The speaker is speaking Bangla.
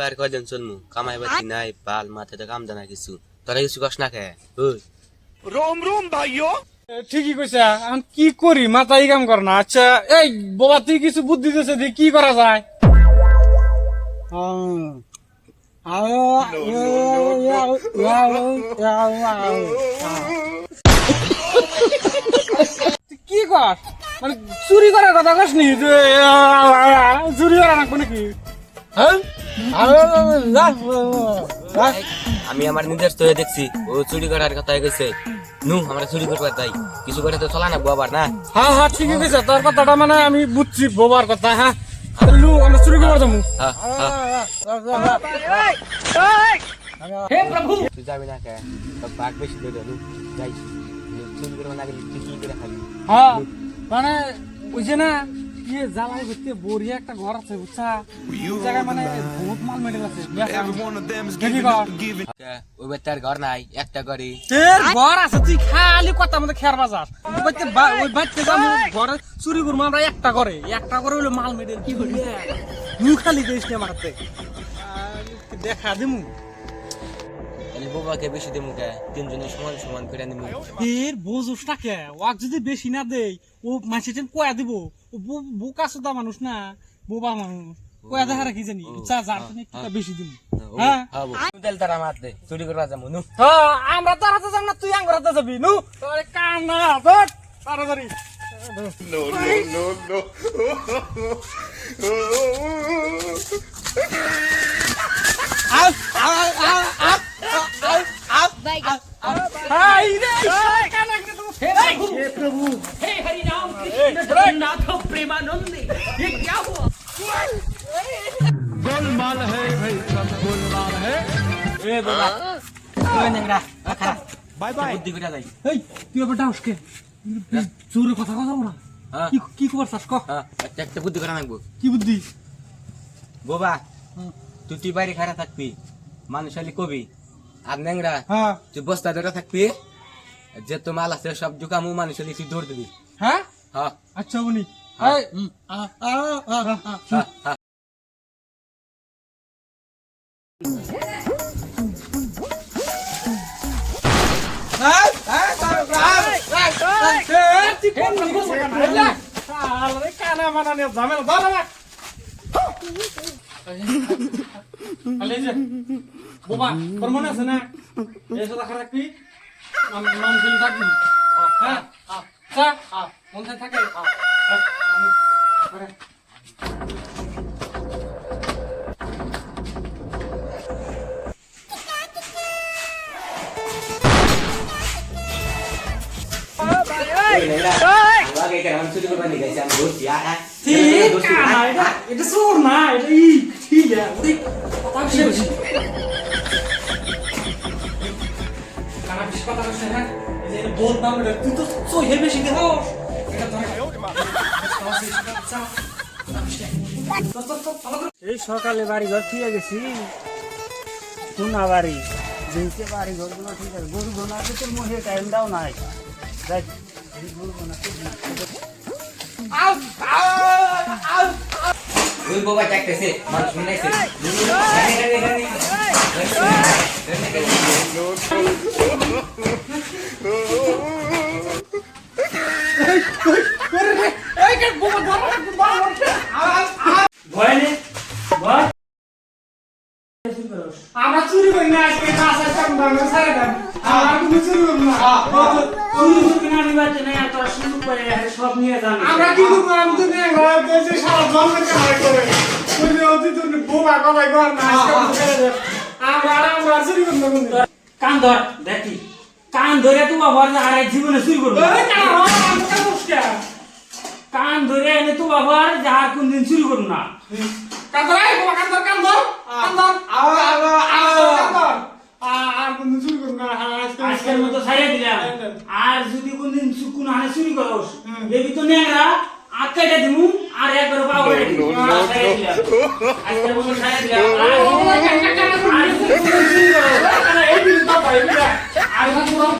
এভাবে আর কয়দিন চলমু কামাই বাতি নাই পাল মাথাতে কাম জানা কিছু তোরা কিছু কস না খে ওই ঠিকই কইছে এখন কি করি? মাথায় কাম কর না। আচ্ছা এই বাবা তুই কিছু বুদ্ধি দিছে দি কি করা যায়? তুই কি কর? মানে চুরি করার কথা কস নি? চুরি করা নাকবো নাকি? হ্যাঁ আমি আমার নিজের তো দেখছি ও চুরি করার কথা গেছে নু আমরা চুরি করবার তাই কিছু করে তো চলা না আবার না। হ্যাঁ হ্যাঁ ঠিকই কইছে। তোর কথাটা মানে আমি বুঝছি বোবার কথা হ্যাঁ। লু আমরা চুরি করব যাব। হ্যাঁ, হ্যাঁ। তুই যাবি না কে? তোর বাঘ বেশি ধরে নু যাই। নু, চুরি করব না গেলে তুই করে খাবি। হ্যাঁ মানে ওই যে না জ্বালাই করতে বড়িয়া একটা ঘর আছে বুঝছা? জায়গায় মানে বহুত মাল মেডেল আছে। ওই বাচ্চার ঘর নাই একটা এর ঘর আছে তুই খালি কথা মতো খেয়ার বাজার ওই বাচ্চা ওই বাচ্চা ঘরে চুরি করব আমরা একটা করে একটা করে হইল মাল মেডেল কি করি খালি দিস নি আহ, দেখা দিমু। বাবাকে বেশি দেবো কে? তিনজনে সমান সমান করে নিবো এর বোঝোস না কে? ওয়াক যদি বেশি না দেই ও মাসে টেন কয়া দিব? ও বোকা সুদা মানুষ না বোবা মানুষ। কয়া দেখা রাখি জানি? চা যার তুমি একটু বেশি দিন হ্যাঁ তাহলে তারা মার দে চুরি করবা যাব নু। হ্যাঁ আমরা তোর হাতে যাব না তুই আঙ্গুর হাতে যাবি নু। তোর কাম না ধর তাড়াতাড়ি আউ, আউ, বাই বুদ্ধি তুই কি বাইরে থাকবি মানুষ আলি কবি আর নেংরা তুই বস্তা ধরে থাকবি যে তো মাল আছে সব জুকামু মানুষ তুই দৌড় দিবি হ্যাঁ? আচ্ছা বনি হ্যাঁ। এই, হুম, আ, আ, আ, আ, আ, হ্যাঁ হ্যাঁ এই, তুই কোন মানা নিয়ে ঝামেলা, যে, বোবা, তোর মনে আছে না? যে দেখা রাখবি, নাম- নাম থাকবি। হ্যাঁ, হ্যাঁ, যা, হ্যাঁ, মন থেকে হ্যাঁ, হ্যাঁ, করে। এটা- এটা না, এটা ই, ঠিক আছে, কথা হ্যাঁ? এই তুই তো বেশি সকালে বাড়ি ঘর ফিরে গেছি সোনা বাড়ি দিনকে বাড়ি ঘরগুলো ঠিক আছে গরু গোনাতে তোর মনে টাইমটাও নাই দেখ গরু গোনাতে ওই বাবা ডাকতেছে মানুষ শুনাইছে আমরা চুরি করি না আজকে আছে আমরা সারা দেন। আমরা কোনো চুরি করি না। চুরি না বাড়িতে নেই আর তোরা শুরু করে সব নিয়ে যাবি আমরা কি করব? আমি তো নিয়ে ঘর দেশে সারা কামাই করে। অতি তো বোবা কবাই কর না আজকে আমরা ছেড়ে আমরা আর চুরি করি না কান ধর দেখি। কান ধরে তো বাবার আর জীবনে চুরি করব কান ধরে এনে তো বাবার যার কোনদিন চুরি করব না। কান্দর আর কোনো চুরি করি না আজকে আজকের মতো ছাড়িয়ে দিলাম আর যদি কোনদিন কোনো হানে চুরি করস দেবি তো নেংরা আটকাইটা দিমু আর একবার পাও করে দিমু ছাড়িয়ে দিলাম আজকের মতো ছাড়িয়ে দিলাম আর যদি- কোনদিন চুরি করস, আর